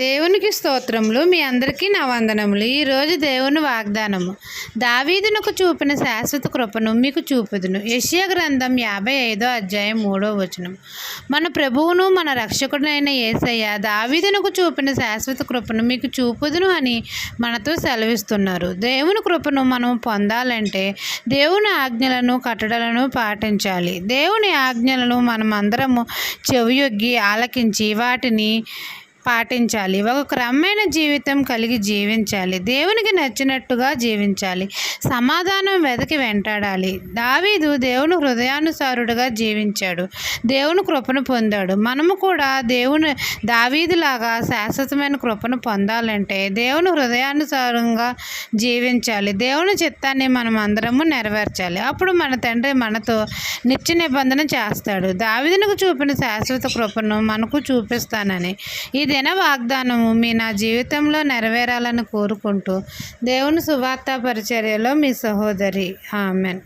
దేవునికి స్తోత్రములు. మీ అందరికీ నా వందనములు. ఈరోజు దేవుని వాగ్దానము. దావీదునకు చూపిన శాశ్వత కృపను మీకు చూపుదును. యెషయా గ్రంథం యాభై ఐదో అధ్యాయం మూడో వచనం. మన ప్రభువును మన రక్షకుడైన యేసయ్య దావీదునకు చూపిన శాశ్వత కృపను మీకు చూపుదును అని మనతో సెలవిస్తున్నారు. దేవుని కృపను మనం పొందాలంటే దేవుని ఆజ్ఞలను కట్టడలను పాటించాలి. దేవుని ఆజ్ఞలను మనం అందరము చెవియొగ్గి ఆలకించి వాటిని పాటించాలి. ఒక క్రమమైన జీవితం కలిగి జీవించాలి. దేవునికి నచ్చినట్టుగా జీవించాలి. సమాధానం వెదకి వెంటాడాలి. దావీదు దేవుని హృదయానుసారుడుగా జీవించాడు. దేవుని కృపను పొందాడు. మనము కూడా దేవుని దావీదులాగా శాశ్వతమైన కృపను పొందాలంటే దేవుని హృదయానుసారంగా జీవించాలి. దేవుని చిత్తాన్ని మనం అందరము నెరవేర్చాలి. అప్పుడు మన తండ్రి మనతో నిత్య నిబంధన చేస్తాడు. దావీదునకు చూపిన శాశ్వత కృపను మనకు చూపిస్తానని. ఇది దిన వాగ్దానము మీ నా జీవితంలో నెరవేరాలని కోరుకుంటూ దేవుని సువార్త పరిచర్యలో మీ సహోదరి. ఆమెన్.